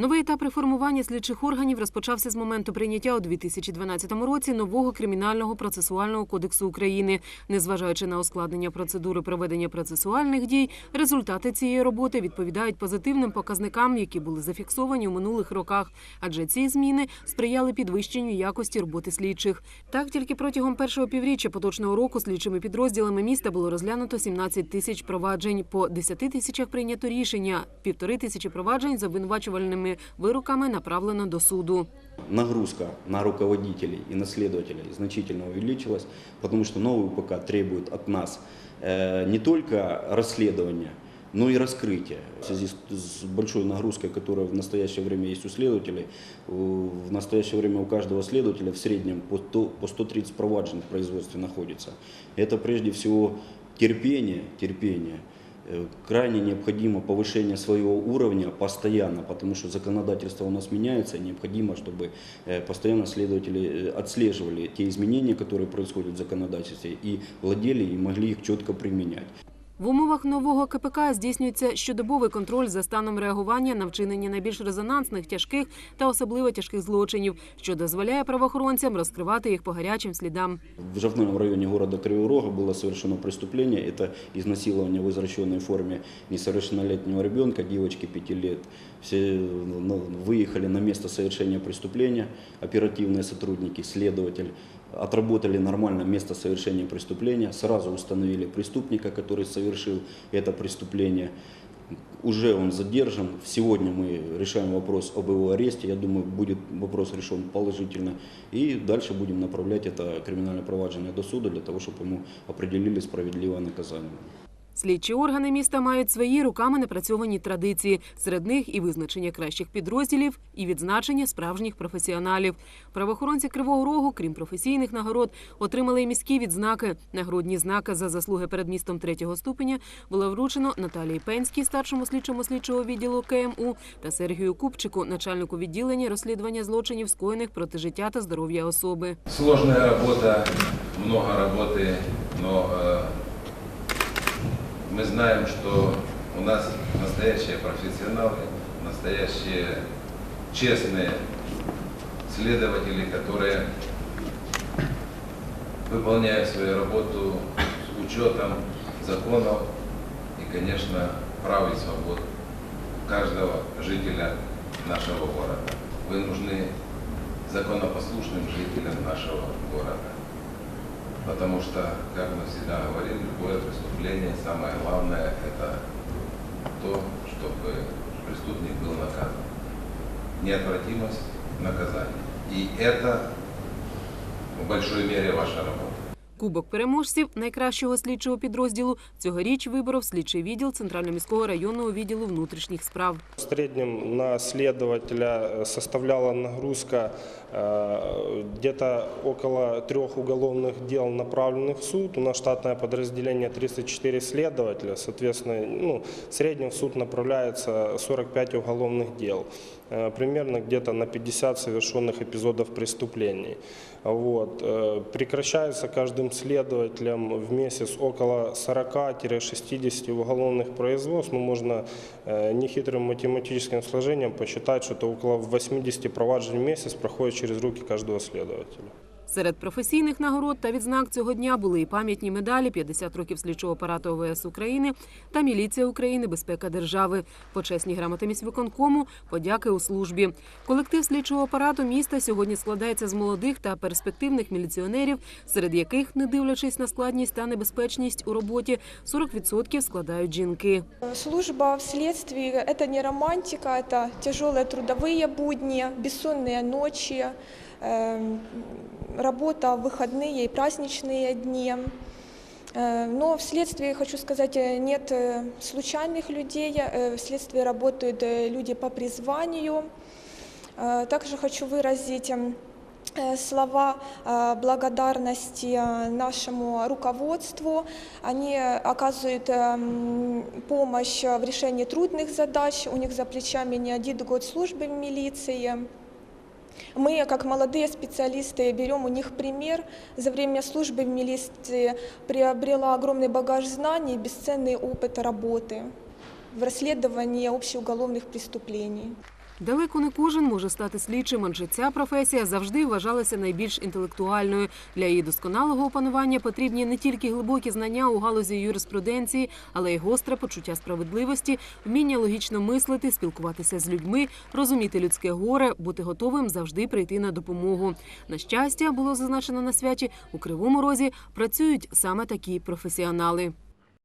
Новий етап реформування слідчих органів розпочався з моменту прийняття у 2012 році нового кримінального процесуального кодексу України. Незважаючи на ускладнення процедури проведення процесуальних дій, результати цієї роботи відповідають позитивним показникам, які були зафіксовані у минулих роках. Адже ці зміни сприяли підвищенню якості роботи слідчих. Так, тільки протягом першого півріччя поточного року слідчими підрозділами міста було розглянуто 17 тисяч проваджень. По 10 тисячах прийнято рішення. Півтори тисячі проваджень з обвинувачувальними вироками направлено до суду. Нагрузка на руководителей и на следователей значительно увеличилась, потому что новый УПК требует от нас э, не только расследования, но и раскрытия. В связи с- с большой нагрузкой, которая в настоящее время есть у следователей, у- в настоящее время у каждого следователя в среднем по, 100 по 130 проваджен в производстве находится. Это прежде всего терпение, терпение. Э, Крайне необходимо повышение своего уровня постоянно, потому что законодательство у нас меняется, и необходимо, чтобы э, постоянно следователи э, отслеживали те изменения, которые происходят в законодательстве, и владели и могли их четко применять. В умовах нового КПК здійснюється щодобовий контроль за станом реагування на вчинення найбільш резонансних, тяжких та особливо тяжких злочинів, що дозволяє правоохоронцям розкривати їх по гарячим слідам. В Жовтном районе города Кривого Рога было совершено преступление. Это изнасилование в извращенной форме несовершеннолетнего ребенка, девочки 5 лет. Все ну, выехали на место совершения преступления, оперативные сотрудники, следователь, Отработали нормально место совершения преступления, сразу установили преступника, который совершил это преступление. Уже он задержан. Сегодня мы решаем вопрос об его аресте. Я думаю, будет вопрос решен положительно. И дальше будем направлять это криминальное проваджение до суда для того, чтобы ему определили справедливое наказание. Слідчі органи міста мають свої руками напрацьовані традиції. Серед них і визначення кращих підрозділів, і відзначення справжніх професіоналів. Правоохоронці Кривого Рогу, крім професійних нагород, отримали й міські відзнаки. Нагородні знаки за заслуги перед містом третього ступеня було вручено Наталії Пенській, старшому слідчому слідчого відділу КМУ, та Сергію Купчику, начальнику відділення розслідування злочинів, скоєних проти життя та здоров'я особи. Сложная работа, много работы, но э, мы знаем, что у нас настоящие профессионалы, настоящие честные следователи, которые выполняют свою работу с учетом законов и, конечно, прав и свобод каждого жителя нашего города. Вы нужны законопослушным жителям нашего города. Потому что, как мы всегда говорим, любое преступление, самое главное, это то, чтобы преступник был наказан. Неотвратимость наказания. И это в большой мере ваша работа. Кубок переможців найкращого слідчого підрозділу цьогоріч виборов слідчий відділ Центрально-міського районного відділу внутрішніх справ. В среднем на следователя составляла нагрузка э, где-то около трех уголовных дел, направленных в суд. У нас штатное подразделение 34 следователя, соответственно, ну, в среднем в суд направляется 45 уголовных дел. Э, Примерно где-то на 50 совершенных эпизодов преступлений. Вот. Э, Прекращается каждым следователем в месяц около 40-60 уголовных производств. Ну, можно э, нехитрым математическим сложением посчитать, что это около 80 проваджень в месяц проходит через руки каждого следователя. Серед професійних нагород та відзнак цього дня були і пам'ятні медалі 50 років слідчого апарату ОВС України та міліція України, безпека держави, почесні грамоти міськвиконкому, подяки у службі. Колектив слідчого апарату міста сьогодні складається з молодих та перспективних міліціонерів, серед яких, не дивлячись на складність та небезпечність у роботі, 40% складають жінки. Служба в следствии – это не романтика, это тяжелые трудовые будни, бессонные ночи, эм, работа в выходные и праздничные дни. Э, Но в следствии, хочу сказать, э, нет э, случайных людей, э, в следствии работают э, люди по призванию. Э, Также хочу выразить м, э, слова э, благодарности э, нашему руководству. Они оказывают эм, помощь в решении трудных задач. У них за плечами не один год службы в милиции. Мы, как молодые специалисты, берем у них пример. За время службы в милиции приобрела огромный багаж знаний и бесценный опыт работы в расследовании общеуголовных преступлений. Далеко не кожен може стати слідчим, адже ця професія завжди вважалася найбільш інтелектуальною. Для її досконалого опанування потрібні не тільки глибокі знання у галузі юриспруденції, але й гостре почуття справедливості, вміння логічно мислити, спілкуватися з людьми, розуміти людське горе, бути готовим завжди прийти на допомогу. На щастя, було зазначено на святі у Кривому Розі працюють саме такі професіонали.